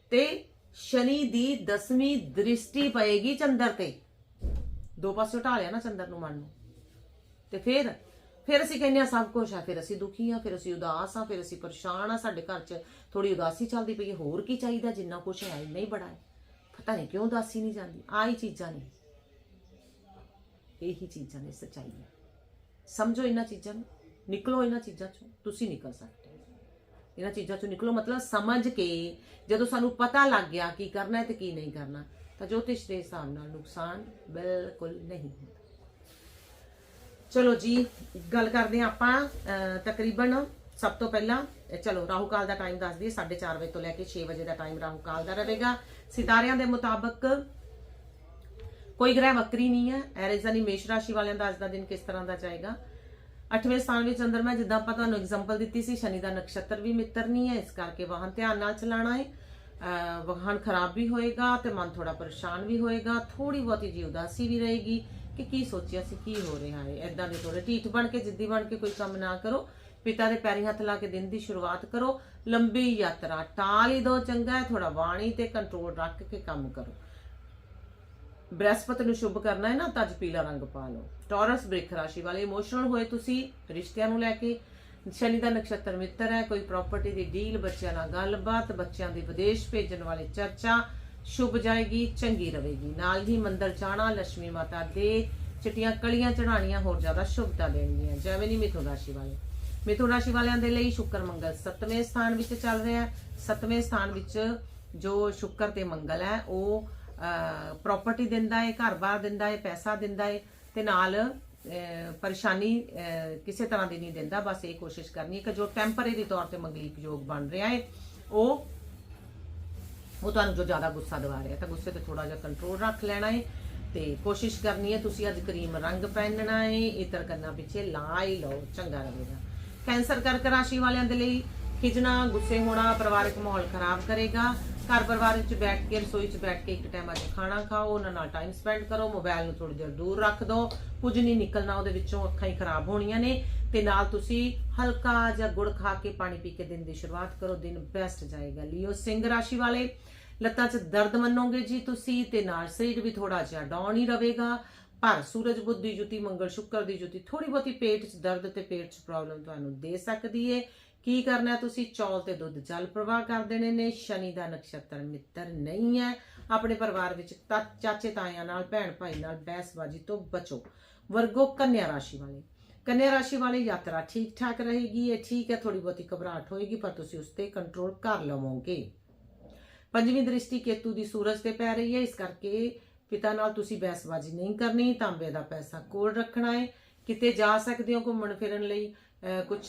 ਤੇ ਸ਼ਨੀ ਦੀ 10ਵੀਂ ਦ੍ਰਿਸ਼ਟੀ ਪਏਗੀ ਚੰਦਰ ਤੇ। ਦੋ ਪਾਸੇ ਢਾਲਿਆ ਨਾ ਚੰਦਰ ਨੂੰ ਮਨ ਨੂੰ। ਤੇ ਫਿਰ ਫਿਰ ਅਸੀਂ ਕਹਿੰਦੇ ਆ ਸਭ ਕੁਝ ਆ ਫਿਰ ਅਸੀਂ ਦੁਖੀ ਆ ਫਿਰ ਅਸੀਂ ਉਦਾਸ ਆ ਫਿਰ ਅਸੀਂ ਪਰੇਸ਼ਾਨ ਆ ਸਾਡੇ ਘਰ 'ਚ ਥੋੜੀ ਉਦਾਸੀ ਚੱਲਦੀ ਪਈ ਹੈ, ਹੋਰ ਕੀ ਚਾਹੀਦਾ ਜਿੰਨਾ ਕੁਛ ਹੈ, ਇੰਨਾ ਹੀ ਬੜਾ ਹੈ। ਪਤਾ ਨਹੀਂ ਕਿਉਂ ਉਦਾਸੀ ਨਹੀਂ ਜਾਂਦੀ, ਆਹ ਹੀ ਚੀਜ਼ਾਂ ਨੇ। ਇਹੀ ਚੀਜ਼ਾਂ ਨੇ ਸੱਚਾਈ ਹੈ ਸਮਝੋ ਇਹਨਾਂ ਚੀਜ਼ਾਂ ਨੂੰ, ਨਿਕਲੋ ਇਹਨਾਂ ਚੀਜ਼ਾਂ ਚੋਂ, ਤੁਸੀਂ ਨਿਕਲ ਸਕਦੇ ਹੋ। ਇਹਨਾਂ ਚੀਜ਼ਾਂ ਚੋਂ ਨਿਕਲੋ, ਮਤਲਬ ਸਮਝ ਕੇ ਜਦੋਂ ਸਾਨੂੰ ਪਤਾ ਲੱਗ ਗਿਆ ਕੀ ਕਰਨਾ ਹੈ ਤੇ ਕੀ ਨਹੀਂ ਕਰਨਾ, ਤਾਂ ਜੋਤਿਸ਼ ਦੇ ਹਿਸਾਬ ਨਾਲ ਨੁਕਸਾਨ ਬਿਲਕੁਲ ਨਹੀਂ ਹੁੰਦਾ। ਚਲੋ ਜੀ, ਗੱਲ ਕਰਦੇ ਹਾਂ ਆਪਾਂ ਤਕਰੀਬਨ ਸਭ ਤੋਂ ਪਹਿਲਾਂ ਚਲੋ ਰਾਹੂ ਕਾਲ ਦਾ ਟਾਈਮ ਦੱਸ ਦਈਏ 4:30 ਵਜੇ ਤੋਂ ਲੈ ਕੇ 6 ਵਜੇ ਦਾ ਟਾਈਮ ਰਾਹੂ ਕਾਲ ਦਾ ਰਹੇਗਾ। ਸਿਤਾਰਿਆਂ ਦੇ ਮੁਤਾਬਕ ਕੋਈ ਗ੍ਰਹਿ ਵਕਰੀ ਨਹੀਂ ਹੈ, ਐਰੇਜ਼ਾ ਨਹੀਂ ਮੇਸ਼ ਰਾਸ਼ੀ ਵਾਲਿਆਂ ਦਾ ਅੱਜ ਦਾ ਦਿਨ ਕਿਸ ਤਰ੍ਹਾਂ ਦਾ ਜਾਏਗਾ? ਅੱਠਵੇਂ ਸਥਾਨ ਵਿੱਚ ਚੰਦਰਮਾ ਜਿੱਦਾਂ ਆਪਾਂ ਤੁਹਾਨੂੰ ਐਗਜ਼ਾਮਪਲ ਦਿੱਤੀ ਸੀ, ਸ਼ਨੀ ਦਾ ਨਕਸ਼ਤਰ ਵੀ ਮਿੱਤਰ ਨਹੀਂ ਹੈ, ਇਸ ਕਰਕੇ ਵਾਹਨ ਧਿਆਨ ਨਾਲ ਚਲਾਣਾ ਹੈ। ਵਾਹਨ ਖਰਾਬ ਵੀ ਹੋਏਗਾ ਤੇ ਮਨ ਥੋੜਾ ਪਰੇਸ਼ਾਨ ਵੀ ਹੋਏਗਾ ਥੋੜੀ ਬਹੁਤੀ ਜੀ ਉਦਾਸੀ ਵੀ ਰਹੇਗੀ। ਕਿ ਕੀ ਸੋਚਿਆ ਸੀ, ਕੀ ਹੋ ਰਿਹਾ ਹੈ? ਐਦਾਂ ਦੇ ਥੋੜੇ ਢੀਠ ਬਣ ਕੇ, ਜਿੱਦੀ ਬਣ ਕੇ ਕੋਈ ਕੰਮ ਨਾ ਕਰੋ। ਪਿਤਾ ਦੇ ਪੈਰੀ ਹੱਥ ਲਾ ਕੇ ਦਿਨ ਦੀ ਸ਼ੁਰੂਆਤ ਕਰੋ। ਲੰਬੀ ਯਾਤਰਾ। ਟਾਲ ਹੀ ਦੋ ਚੰਗਾ ਹੈ ਥੋੜਾ ਬਾਣੀ ਤੇ ਕੰਟਰੋਲ ਰੱਖ ਕੇ ਕੰਮ ਕਰੋ। ਬ੍ਰਹਸਪਤੀ ਨੂੰ ਸ਼ੁਭ ਕਰਨਾ ਹੈ ਨਾ, ਤਾਂ ਅੱਜ ਪੀਲਾ ਰੰਗ ਪਾ ਲਓ। ਟੌਰਸ ਬ੍ਰਿਖ ਰਾਸ਼ੀ ਵਾਲੇ ਇਮੋਸ਼ਨਲ ਹੋਏ ਤੁਸੀਂ, ਰਿਸ਼ਤਿਆਂ ਨੂੰ ਲੈ ਕੇ। ਸ਼ਨੀ ਦਾ ਨਕਸ਼ਤਰ ਮਿੱਤਰ ਹੈ, ਕੋਈ ਪ੍ਰਾਪਰਟੀ ਦੀ ਡੀਲ ਬੱਚਿਆਂ ਨਾਲ ਗੱਲਬਾਤ, ਬੱਚਿਆਂ ਦੇ ਵਿਦੇਸ਼ ਭੇਜਣ ਵਾਲੇ ਚਰਚਾ। ਸ਼ੁਭ ਜਾਏਗੀ ਚੰਗੀ ਰਹੇਗੀ। ਨਾਲ ਹੀ ਮੰਦਰ ਜਾਣਾ ਲక్ష్ਮੀ ਮਾਤਾ ਦੇ ਚਿੱਟੀਆਂ ਕਲੀਆਂ ਚੜਾਣੀਆਂ ਹੋਰ ਜ਼ਿਆਦਾ ਸ਼ੁਭਤਾ ਦੇਣਗੀਆਂ। ਜਿਵੇਂ ਨਹੀਂ ਮਿਥੁਨ ਰਾਸ਼ੀ ਵਾਲੇ। ਮਿਥੁਨ ਰਾਸ਼ੀ ਵਾਲਿਆਂ ਦੇ ਲਈ ਸ਼ੁੱਕਰ ਮੰਗਲ 7ਵੇਂ ਸਥਾਨ ਵਿੱਚ ਚੱਲ ਰਿਹਾ ਹੈ। 7ਵੇਂ ਸਥਾਨ ਵਿੱਚ ਜੋ ਸ਼ੁੱਕਰ ਤੇ ਮੰਗਲ ਹੈ ਉਹ ਪ੍ਰਾਪਰਟੀ ਦਿੰਦਾ ਹੈ ਘਰ-ਬਾਰ ਦਿੰਦਾ ਹੈ ਪੈਸਾ ਦਿੰਦਾ ਹੈ ਤੇ ਨਾਲ ਪਰੇਸ਼ਾਨੀ ਅਹ, ਕਿਸੇ ਤਰ੍ਹਾਂ ਦੀ ਨਹੀਂ ਦਿੰਦਾ। ਬਸ ਇਹ ਕੋਸ਼ਿਸ਼ ਕਰਨੀ ਹੈ ਕਿ ਜੋ ਟੈਂਪਰੇਰੀ ਤੌਰ ਤੇ ਮੰਗਲਿਕ ਯੋਗ ਬਣ ਰਿਹਾ ਹੈ ਉਹ ਉਹ ਤੁਹਾਨੂੰ ਜੋ ਜ਼ਿਆਦਾ ਗੁੱਸਾ ਦਿਵਾ ਰਿਹਾ ਤਾਂ ਗੁੱਸੇ ਤੇ ਥੋੜਾ ਜਿਹਾ ਕੰਟਰੋਲ ਰੱਖ ਲੈਣਾ ਹੈ ਤੇ ਕੋਸ਼ਿਸ਼ ਕਰਨੀ ਹੈ, ਤੁਸੀਂ ਅੱਜ ਕਰੀਮ ਰੰਗ ਪਹਿਨਣਾ ਹੈ ਇਤਰ ਕਰਨਾ ਪਿੱਛੇ ਲਾ ਹੀ ਲਓ, ਚੰਗਾ ਰਹੇਗਾ ਕੈਂਸਰ ਕਰਕ ਰਾਸ਼ੀ ਵਾਲਿਆਂ ਦੇ ਲਈ ਖਿਜਣਾ, ਗੁੱਸੇ ਹੋਣਾ, ਪਰਿਵਾਰਕ ਮਾਹੌਲ ਖਰਾਬ ਕਰੇਗਾ। ਘਰ ਪਰਿਵਾਰ ਵਿੱਚ ਬੈਠ ਕੇ, ਰਸੋਈ 'ਚ ਬੈਠ ਕੇ ਇੱਕ ਟਾਈਮ ਅੱਜ ਖਾਣਾ ਖਾਓ, ਉਹਨਾਂ ਨਾਲ ਟਾਈਮ ਸਪੈਂਡ ਕਰੋ ਮੋਬਾਈਲ ਨੂੰ ਥੋੜੀ ਦੇਰ ਦੂਰ ਰੱਖ ਦਿਓ। ਕੁਝ ਨਹੀਂ ਨਿਕਲਣਾ, ਉਹਦੇ ਵਿੱਚੋਂ ਅੱਖਾਂ ਹੀ ਖਰਾਬ ਹੋਣੀਆਂ ਨੇ। ਤੇ ਨਾਲ ਤੁਸੀਂ ਹਲਕਾ ਜਿਹਾ ਗੁੜ ਖਾ ਕੇ ਪਾਣੀ ਪੀ ਕੇ ਦਿਨ ਦੀ ਸ਼ੁਰੂਆਤ ਕਰੋ, ਦਿਨ ਬੈਸਟ ਜਾਏਗਾ। ਲਿਓ ਸਿੰਘ ਰਾਸ਼ੀ ਵਾਲੇ, ਲੱਤਾਂ 'ਚ ਦਰਦ ਮੰਨੋਗੇ ਜੀ ਤੁਸੀਂ, ਤੇ ਨਾਲ ਸਰੀਰ ਵੀ ਥੋੜਾ ਜਿਹਾ ਡਾਊਨ ਹੀ ਰਹੇਗਾ। ਪਰ ਸੂਰਜ ਬੁੱਧ ਦੀ ਜੁਤੀ, ਮੰਗਲ ਸ਼ੁੱਕਰ ਦੀ ਜੁਤੀ ਥੋੜੀ ਬਹੁਤੀ ਪੇਟ 'ਚ ਦਰਦ ਤੇ ਪੇਟ 'ਚ ਪ੍ਰੋਬਲਮ ਤੁਹਾਨੂੰ ਦੇ ਸਕਦੀ ਏ। ਕੀ ਕਰਨਾ ਤੁਸੀਂ ਚੌਲ ਤੇ ਦੁੱਧ ਜਲ ਪ੍ਰਵਾਹ ਕਰ ਦੇਣੇ ਨੇ ਸ਼ਨੀ ਦਾ ਨਕਸ਼ਤਰ ਮਿੱਤਰ ਨਹੀਂ ਹੈ। ਆਪਣੇ ਪਰਿਵਾਰ ਵਿੱਚ ਚਾਚੇ ਤਾਇਆਂ ਨਾਲ, ਭੈਣ ਭਾਈ ਨਾਲ ਬਹਿਸਬਾਜ਼ੀ ਤੋਂ ਬਚੋ। ਵਰਗੋ ਕੰਨਿਆ ਰਾਸ਼ੀ ਵਾਲੇ। ਕੰਨਿਆ ਰਾਸ਼ੀ ਵਾਲੇ ਯਾਤਰਾ ਠੀਕ ਠਾਕ ਰਹੇਗੀ? ਇਹ ਠੀਕ ਹੈ ਥੋੜੀ ਬਹੁਤੀ ਘਬਰਾਹਟ ਹੋਏਗੀ, ਪਰ ਤੁਸੀਂ ਉਸ ਤੇ ਕੰਟਰੋਲ ਕਰ ਲਵੋਗੇ। ਪੰਜਵੀਂ ਦ੍ਰਿਸ਼ਟੀ ਕੇਤੂ ਦੀ ਸੂਰਜ ਤੇ ਪੈ ਰਹੀ ਹੈ। ਇਸ ਕਰਕੇ ਪਿਤਾ ਨਾਲ ਤੁਸੀਂ ਬਹਿਸਬਾਜ਼ੀ ਨਹੀਂ ਕਰਨੀ, ਤਾਂਬੇ ਦਾ ਪੈਸਾ ਕੋਲ ਰੱਖਣਾ ਹੈ। ਕਿਤੇ ਜਾ ਸਕਦੇ ਹੋ ਘੁੰਮਣ ਫਿਰਨ ਲਈ? ਕੁਝ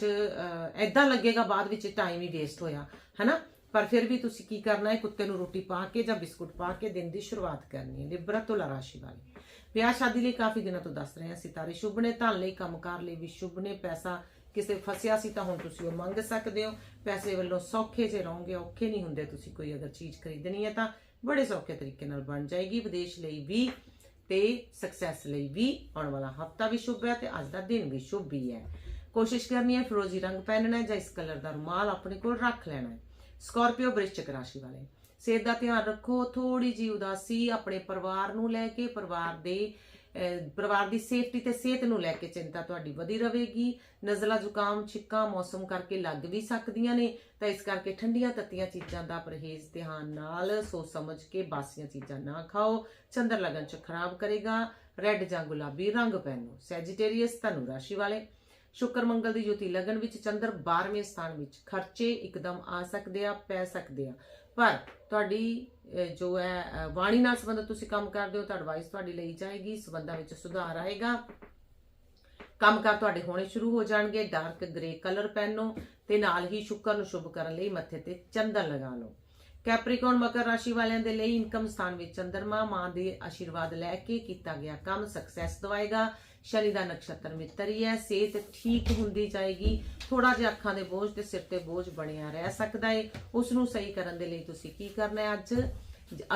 ਐਦਾਂ ਲੱਗੇਗਾ ਬਾਅਦ ਵਿੱਚ ਟਾਈਮ ਹੀ ਵੇਸਟ ਹੋਇਆ, ਹਨਾ? ਪਰ ਫਿਰ ਵੀ ਤੁਸੀਂ ਕੀ ਕਰਨਾ ਹੈ ਕੁੱਤੇ ਨੂੰ ਰੋਟੀ ਪਾ ਕੇ ਜਾਂ ਬਿਸਕੁਟ ਪਾ ਕੇ ਦਿਨ ਦੀ ਸ਼ੁਰੂਆਤ ਕਰਨੀ ਹੈ ਲਿਬਰਾ ਤੁਲਾ ਰਾਸ਼ੀ ਵਾਲੇ ਵਿਆਹ ਸ਼ਾਦੀ ਲਈ ਕਾਫੀ ਦਿਨਾਂ ਤੋਂ ਦੱਸ ਰਹੇ ਹਾਂ ਸਿਤਾਰੇ ਸ਼ੁਭ ਨੇ ਧਨ ਲਈ, ਕੰਮਕਾਰ ਲਈ ਵੀ ਸ਼ੁਭ ਨੇ ਪੈਸਾ ਕਿਸੇ ਫਸਿਆ ਸੀ ਤਾਂ ਹੁਣ ਤੁਸੀਂ ਉਹ ਮੰਗ ਸਕਦੇ ਹੋ। ਪੈਸੇ ਵੱਲੋਂ ਸੌਖੇ ਜੇ ਰਹੋਗੇ, ਔਖੇ ਨਹੀਂ ਹੁੰਦੇ ਤੁਸੀਂ ਕੋਈ ਅਗਰ ਚੀਜ਼ ਖਰੀਦਣੀ ਹੈ ਤਾਂ ਬੜੇ ਸੌਖੇ ਤਰੀਕੇ ਨਾਲ ਬਣ ਜਾਏਗੀ। ਵਿਦੇਸ਼ ਲਈ ਵੀ ਤੇ ਸਕਸੈਸ ਲਈ ਵੀ ਆਉਣ ਵਾਲਾ ਹਫਤਾ ਵੀ ਸ਼ੁਭ ਹੈ ਤੇ ਅੱਜ ਦਾ ਦਿਨ ਵੀ ਸ਼ੁਭ ਹੀ ਹੈ। ਕੋਸ਼ਿਸ਼ ਕਰਨੀ ਹੈ ਫਿਰੋਜ਼ੀ ਰੰਗ ਪਹਿਨਣਾ ਹੈ ਜਾਂ ਇਸ ਕਲਰ ਦਾ ਰੁਮਾਲ ਆਪਣੇ ਕੋਲ ਰੱਖ ਲੈਣਾ ਹੈ। ਸਕਾਰਪੀਓ ਬ੍ਰਿਸ਼ਚਿਕ ਰਾਸ਼ੀ ਵਾਲੇ। ਸਿਹਤ ਦਾ ਧਿਆਨ ਰੱਖੋ ਥੋੜੀ ਜੀ ਉਦਾਸੀ ਆਪਣੇ ਪਰਿਵਾਰ ਨੂੰ ਲੈ ਕੇ, ਪਰਿਵਾਰ ਦੇ ਪਰਿਵਾਰ ਦੀ ਸੇਫਟੀ ਤੇ ਸਿਹਤ ਨੂੰ ਲੈ ਕੇ ਚਿੰਤਾ ਤੁਹਾਡੀ ਵਧੀ ਰਹੇਗੀ। ਨਜ਼ਲਾ ਜ਼ੁਕਾਮ, ਛਿੱਕਾ ਮੌਸਮ ਕਰਕੇ ਲੱਗ ਵੀ ਸਕਦੀਆਂ ਨੇ। ਤਾਂ ਇਸ ਕਰਕੇ ਠੰਡੀਆਂ ਤੱਤੀਆਂ ਚੀਜ਼ਾਂ ਦਾ ਪਰਹੇਜ਼ ਧਿਆਨ ਨਾਲ, ਸੋਚ ਸਮਝ ਕੇ ਬਾਸੀਆਂ ਚੀਜ਼ਾਂ ਨਾ ਖਾਓ। ਚੰਦਰ ਲਗਨ ਚ ਖਰਾਬ ਕਰੇਗਾ। ਰੈੱਡ ਜਾਂ ਗੁਲਾਬੀ ਰੰਗ ਪਹਿਨੋ। ਸੈਜੀਟੇਰੀਅਸ ਧਨੁ ਰਾਸ਼ੀ ਵਾਲੇ। ਸ਼ੁਕਰ ਮੰਗਲ ਦੀ ਜੋਤੀ ਲਗਨ ਵਿੱਚ, ਚੰਦਰ 12ਵੇਂ ਸਥਾਨ ਵਿੱਚ। ਖਰਚੇ ਇੱਕਦਮ ਆ ਸਕਦੇ ਆ, ਪੈ ਸਕਦੇ ਆ। ਪਰ ਤੁਹਾਡੀ ਜੋ ਹੈ ਵਾਣੀ ਨਾਲ ਸੰਬੰਧਿਤ ਤੁਸੀਂ ਕੰਮ ਕਰਦੇ ਹੋ ਤਾਂ ਐਡਵਾਈਸ ਤੁਹਾਡੀ ਲਈ ਜਾਏਗੀ, ਸੰਬੰਧਾਂ ਵਿੱਚ ਸੁਧਾਰ ਆਏਗਾ। ਕੰਮਕਾਰ ਤੁਹਾਡੇ ਹੋਣੇ ਸ਼ੁਰੂ ਹੋ ਜਾਣਗੇ ਡਾਰਕ ਗ੍ਰੇ ਕਲਰ ਪਹਿਨੋ ਤੇ ਨਾਲ ਹੀ ਸ਼ੁਕਰ ਨੂੰ ਸ਼ੁਭ ਕਰਨ ਲਈ ਮੱਥੇ ਤੇ ਚੰਦਨ ਲਗਾ ਲਓ। ਕੈਪਰੀਕੌਨ ਮਕਰ ਰਾਸ਼ੀ ਵਾਲਿਆਂ ਦੇ ਲਈ ਇਨਕਮ ਸਥਾਨ ਵਿੱਚ ਚੰਦਰਮਾ ਮਾਂ ਦੇ ਆਸ਼ੀਰਵਾਦ ਲੈ ਕੇ ਕੀਤਾ ਗਿਆ ਕੰਮ ਸਕਸੈਸ ਦਵਾਏਗਾ। ਸ਼ਨੀ ਦਾ ਨਕਸ਼ਤਰ ਮਿੱਤਰ ਹੀ ਹੈ, ਸਿਹਤ ਠੀਕ ਹੁੰਦੀ ਜਾਏਗੀ ਥੋੜਾ ਜਿਹਾ ਅੱਖਾਂ ਦੇ ਬੋਝ ਤੇ ਸਿਰ ਤੇ ਬੋਝ ਬਣਿਆ ਰਹਿ ਸਕਦਾ ਹੈ ਉਸ ਨੂੰ ਸਹੀ ਕਰਨ ਦੇ ਲਈ ਤੁਸੀਂ ਕੀ ਕਰਨਾ ਹੈ ਅੱਜ?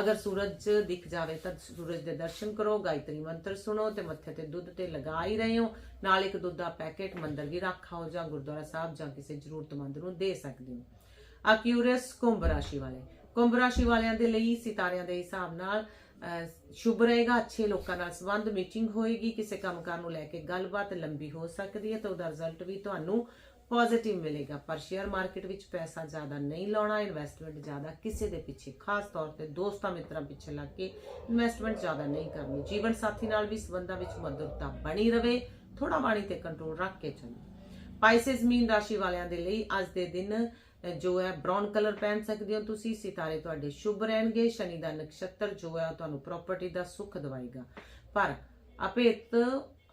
ਅਗਰ ਸੂਰਜ ਦਿਖ ਜਾਵੇ ਤਾਂ ਸੂਰਜ ਦੇ ਦਰਸ਼ਨ ਕਰੋ, ਗਾਇਤਰੀ ਮੰਤਰ ਸੁਣੋ ਤੇ ਮੱਥੇ ਤੇ ਦੁੱਧ ਤੇ ਲਗਾ ਹੀ ਰਹੇ ਹੋ। ਨਾਲ ਇੱਕ ਦੁੱਧ ਦਾ ਪੈਕੇਟ ਮੰਦਰ ਵੀ ਰੱਖਾਓ ਜਾਂ ਗੁਰਦੁਆਰਾ ਸਾਹਿਬ ਜਾਂ ਕਿਸੇ ਜ਼ਰੂਰਤਮੰਦ ਨੂੰ ਦੇ ਸਕਦੇ ਹੋ। ਅਕਿਊਰਸ ਕੁੰਭ ਰਾਸ਼ੀ ਵਾਲੇ। ਕੁੰਭ ਰਾਸ਼ੀ ਵਾਲਿਆਂ ਦੇ ਲਈ ਸਿਤਾਰਿਆਂ ਦੇ ਹਿਸਾਬ ਨਾਲ ਸ਼ੁਭ ਰਹੇਗਾ, ਅੱਛੇ ਲੋਕਾਂ ਨਾਲ ਸੰਬੰਧ ਮੀਟਿੰਗ ਹੋਏਗੀ, ਕਿਸੇ ਕੰਮਕਾਰ ਨੂੰ ਲੈ ਕੇ ਗੱਲਬਾਤ ਲੰਬੀ ਹੋ ਸਕਦੀ ਹੈ, ਤਾਂ ਉਹਦਾ ਰਿਜ਼ਲਟ ਵੀ ਤੁਹਾਨੂੰ ਪੋਜ਼ਿਟਿਵ ਮਿਲੇਗਾ। ਪਰ ਸ਼ੇਅਰ ਮਾਰਕੀਟ ਵਿੱਚ ਪੈਸਾ ਜ਼ਿਆਦਾ ਨਹੀਂ ਲਾਉਣਾ ਇਨਵੈਸਟਮੈਂਟ ਜ਼ਿਆਦਾ ਕਿਸੇ ਦੇ ਪਿੱਛੇ, ਖਾਸ ਤੌਰ ਤੇ ਦੋਸਤਾਂ ਮਿੱਤਰਾਂ ਪਿੱਛੇ ਲੱਗ ਕੇ ਇਨਵੈਸਟਮੈਂਟ ਜ਼ਿਆਦਾ ਨਹੀਂ ਕਰਨੀ। ਜੀਵਨ ਸਾਥੀ ਨਾਲ ਵੀ ਸੰਬੰਧਾਂ ਵਿੱਚ ਮਧੁਰਤਾ ਬਣੀ ਰਵੇ ਥੋੜਾ ਬਾਣੀ ਤੇ ਕੰਟਰੋਲ ਰੱਖ ਕੇ ਚੱਲੋ। ਪਾਈਸਸ ਮੀਨ ਰਾਸ਼ੀ ਵਾਲਿਆਂ ਦੇ ਲਈ ਅੱਜ ਦੇ ਦਿਨ ਜੋ ਹੈ ਬ੍ਰਾਊਨ ਕਲਰ ਪਹਿਨ ਸਕਦੇ ਹੋ ਤੁਸੀਂ, ਸਿਤਾਰੇ ਤੁਹਾਡੇ ਸ਼ੁਭ ਰਹਿਣਗੇ, ਸ਼ਨੀ ਦਾ ਨਕਸ਼ਤਰ ਜੋ ਹੈ ਉਹ ਤੁਹਾਨੂੰ ਪ੍ਰਾਪਰਟੀ ਦਾ ਸੁੱਖ ਦਵਾਏਗਾ। ਪਰ ਅਪੇਤ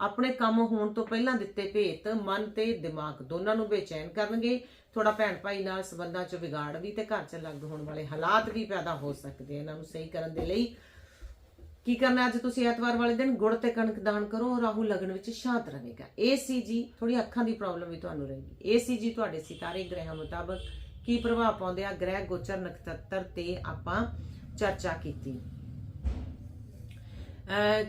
ਆਪਣੇ ਕੰਮ ਹੋਣ ਤੋਂ ਪਹਿਲਾਂ ਦਿੱਤੇ ਭੇਤ ਮਨ ਤੇ ਦਿਮਾਗ ਦੋਨਾਂ ਨੂੰ ਬੇਚੈਨ ਕਰਨਗੇ। ਥੋੜਾ ਭੈਣ ਭਾਈ ਨਾਲ ਸੰਬੰਧਾਂ 'ਚ ਵਿਗਾੜ ਵੀ ਤੇ ਘਰ 'ਚ ਲੱਗ ਹੋਣ ਵਾਲੇ ਹਾਲਾਤ ਵੀ ਪੈਦਾ ਹੋ ਸਕਦੇ ਆ। ਇਹਨਾਂ ਨੂੰ ਸਹੀ ਕਰਨ ਦੇ ਲਈ ਕੀ ਕਰਨਾ ਅੱਜ ਤੁਸੀਂ ਐਤਵਾਰ ਵਾਲੇ ਦਿਨ ਗੁੜ ਤੇ ਕਣਕ ਦਾਨ ਕਰੋ, ਰਾਹੂ ਲਗਨ ਵਿੱਚ ਸ਼ਾਂਤ ਰਹੇਗਾ। ਇਹ ਸੀ ਜੀ ਥੋੜੀ ਅੱਖਾਂ ਦੀ ਪ੍ਰੋਬਲਮ ਵੀ ਤੁਹਾਨੂੰ ਰਹੇਗੀ। ਇਹ ਸੀ ਜੀ ਤੁਹਾਡੇ ਸਿਤਾਰੇ ਗ੍ਰਹਿਾਂ ਮੁਤਾਬਕ ਕੀ ਪ੍ਰਭਾਵ ਪਾਉਂਦੇ ਆ? ਗ੍ਰਹਿ, ਗੋਚਰ ਨਕਸ਼ਤਰ ਤੇ ਆਪਾਂ ਚਰਚਾ ਕੀਤੀ। ਅਹ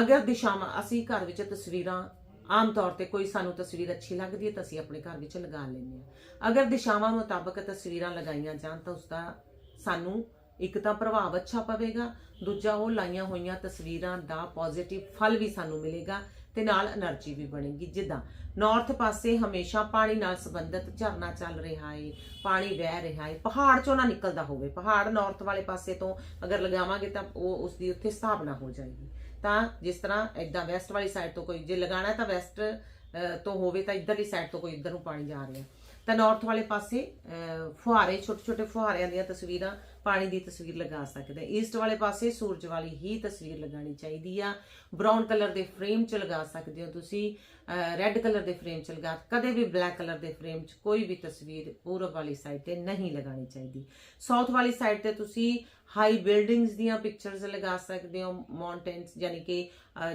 ਅਗਰ ਦਿਸ਼ਾਵਾਂ, ਅਸੀਂ ਘਰ ਵਿੱਚ ਤਸਵੀਰਾਂ ਆਮ ਤੌਰ ਤੇ ਕੋਈ ਸਾਨੂੰ ਤਸਵੀਰ ਅੱਛੀ ਲੱਗਦੀ ਹੈ ਤਾਂ ਅਸੀਂ ਆਪਣੇ ਘਰ ਵਿੱਚ ਲਗਾ ਲੈਂਦੇ ਹਾਂ। ਅਗਰ ਦਿਸ਼ਾਵਾਂ ਮੁਤਾਬਕ ਤਸਵੀਰਾਂ ਲਗਾਈਆਂ ਜਾਣ ਤਾਂ ਉਸ ਦਾ ਸਾਨੂੰ ਇੱਕ ਤਾਂ ਪ੍ਰਭਾਵ ਅੱਛਾ ਪਵੇਗਾ, ਦੂਜਾ ਉਹ ਲਾਈਆਂ ਹੋਈਆਂ ਤਸਵੀਰਾਂ ਦਾ ਪੋਜ਼ਿਟਿਵ ਫਲ ਵੀ ਸਾਨੂੰ ਮਿਲੇਗਾ ਤੇ ਨਾਲ એનર્ਜੀ ਵੀ ਬਣੇਗੀ। ਜਿੱਦਾਂ ਨਾਰਥ ਪਾਸੇ ਹਮੇਸ਼ਾ ਪਾਣੀ ਨਾਲ ਸੰਬੰਧਿਤ ਝਰਨਾ ਚੱਲ ਰਿਹਾ ਏ, ਪਾਣੀ ਵਹਿ ਰਿਹਾ ਹੈ ਪਹਾੜ ਚੋਂ ਨਾ ਨਿਕਲਦਾ ਹੋਵੇ। ਪਹਾੜ ਨਾਰਥ ਵਾਲੇ ਪਾਸੇ ਤੋਂ ਅਗਰ ਲਗਾਵਾਂਗੇ ਤਾਂ ਉਹ ਉਸ ਦੀ ਉੱਥੇ ਸਥਾਪਨਾ ਹੋ ਜਾਏਗੀ। ਤਾਂ ਜਿਸ ਤਰ੍ਹਾਂ ਇਦਾਂ ਵੈਸਟ ਵਾਲੀ ਸਾਈਡ ਤੋਂ ਕੋਈ ਜੇ ਲਗਾਣਾ ਤਾਂ ਵੈਸਟ ਤੋਂ ਹੋਵੇ ਤਾਂ ਇਧਰਲੀ ਸਾਈਡ ਤੋਂ ਕੋਈ ਇਧਰ ਨੂੰ ਪਾਣੀ ਜਾ ਰਿਹਾ। ਤਾਂ ਨਾਰਥ ਵਾਲੇ ਪਾਸੇ ਫੁਹਾਰੇ ਛੋਟੇ ਛੋਟੇ ਫੁਹਾਰਿਆਂ ਦੀਆਂ ਤਸਵੀਰਾਂ ਪਾਣੀ ਦੀ ਤਸਵੀਰ ਲਗਾ ਸਕਦੇ ਈਸਟ ਵਾਲੇ ਪਾਸੇ ਸੂਰਜ ਵਾਲੀ ਹੀ ਤਸਵੀਰ ਲਗਾਣੀ ਚਾਹੀਦੀ ਆ। ਬ੍ਰਾਊਨ ਕਲਰ ਦੇ ਫਰੇਮ 'ਚ ਲਗਾ ਸਕਦੇ ਹੋ ਤੁਸੀਂ। ਰੈੱਡ ਕਲਰ ਦੇ ਫਰੇਮ 'ਚ ਲਗਾ ਕਦੇ ਵੀ ਬਲੈਕ ਕਲਰ ਦੇ ਫਰੇਮ 'ਚ ਕੋਈ ਵੀ ਤਸਵੀਰ ਪੂਰਬ ਵਾਲੀ ਸਾਈਡ ਤੇ ਨਹੀਂ ਲਗਾਣੀ ਚਾਹੀਦੀ। ਸਾਊਥ ਵਾਲੀ ਸਾਈਡ ਤੇ ਤੁਸੀਂ ਹਾਈ ਬਿਲਡਿੰਗਸ ਦੀਆਂ ਪਿਕਚਰਸ ਲਗਾ ਸਕਦੇ ਹੋ ਮਾਊਂਟੇਨਸ ਯਾਨੀ ਕਿ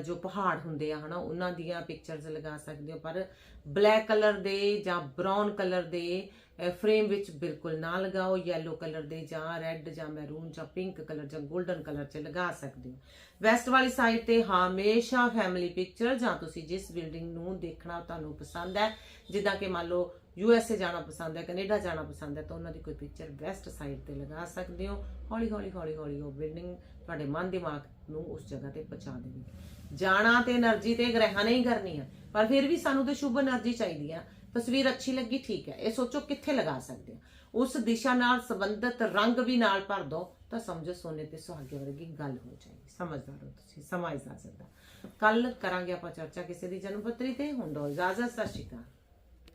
ਜੋ ਪਹਾੜ ਹੁੰਦੇ ਆ, ਹਨਾ, ਉਹਨਾਂ ਦੀਆਂ ਪਿਕਚਰਸ ਲਗਾ ਸਕਦੇ ਹੋ। ਪਰ ਬਲੈਕ ਕਲਰ ਦੇ ਜਾਂ ਬ੍ਰਾਊਨ ਕਲਰ ਦੇ ਫਰੇਮ ਵਿੱਚ ਬਿਲਕੁਲ ਨਾ ਲਗਾਓ ਯੈਲੋ ਕਲਰ ਦੇ ਜਾਂ ਰੈੱਡ ਜਾਂ ਮੈਰੂਨ ਜਾਂ ਪਿੰਕ ਕਲਰ ਜਾਂ ਗੋਲਡਨ ਕਲਰ 'ਚ ਲਗਾ ਸਕਦੇ ਹੋ। ਵੈਸਟ ਵਾਲੀ ਸਾਈਡ ਤੇ ਹਮੇਸ਼ਾ ਫੈਮਿਲੀ ਪਿਕਚਰ ਜਾਂ ਤੁਸੀਂ ਜਿਸ ਬਿਲਡਿੰਗ ਨੂੰ ਦੇਖਣਾ ਤੁਹਾਨੂੰ ਪਸੰਦ ਹੈ, ਜਿੱਦਾਂ ਕਿ ਮੰਨ ਲਓ ਯੂ ਐਸ ਏ ਜਾਣਾ ਪਸੰਦ ਹੈ ਕੈਨੇਡਾ ਜਾਣਾ ਪਸੰਦ ਹੈ, ਤਾਂ ਉਹਨਾਂ ਦੀ ਕੋਈ ਪਿਕਚਰ ਵੈਸਟ ਸਾਈਡ ਤੇ ਲਗਾ ਸਕਦੇ ਹੋ। ਹੌਲੀ ਹੌਲੀ ਹੌਲੀ ਹੌਲੀ ਉਹ ਬਿਲਡਿੰਗ ਤੁਹਾਡੇ ਮਨ ਦਿਮਾਗ ਨੂੰ ਉਸ ਜਗ੍ਹਾ ਤੇ ਪਹੁੰਚਾ ਦੇਵੇਗੀ। ਜਾਣਾ ਤੇ એનર્ਜੀ ਤੇ ਗ੍ਰਹਿਣ ਨਹੀਂ ਕਰਨੀ ਹੈ ਪਰ ਫਿਰ ਵੀ ਸਾਨੂੰ ਤੇ ਸ਼ੁਭ એનર્ਜੀ ਚਾਹੀਦੀ ਆ। ਤਸਵੀਰ ਅੱਛੀ ਲੱਗੀ, ਠੀਕ ਹੈ। ਇਹ ਸੋਚੋ ਕਿੱਥੇ ਲਗਾ ਸਕਦੇ ਹੋ ਉਸ ਦਿਸ਼ਾ ਨਾਲ ਸੰਬੰਧਿਤ ਰੰਗ ਵੀ ਨਾਲ ਭਰ ਦੋ, ਤਾਂ ਸਮਝੋ ਸੋਨੇ ਤੇ ਸੁਹਾਗੇ ਵਰਗੀ ਗੱਲ ਹੋ ਜਾਏਗੀ। ਸਮਝਦਾਰ ਹੋ ਤੁਸੀਂ, ਸਮਾਂ ਇਜਾਜ਼ਤ ਦਾ। ਕੱਲ ਕਰਾਂਗੇ ਆਪਾਂ ਚਰਚਾ ਕਿਸੇ ਦੀ ਜਨਮ ਪੱਤਰੀ ਤੇ, ਹੁਣ ਦੋ ਇਜਾਜ਼ਤ, ਸਤਿ ਸ਼੍ਰੀ ਅਕਾਲ।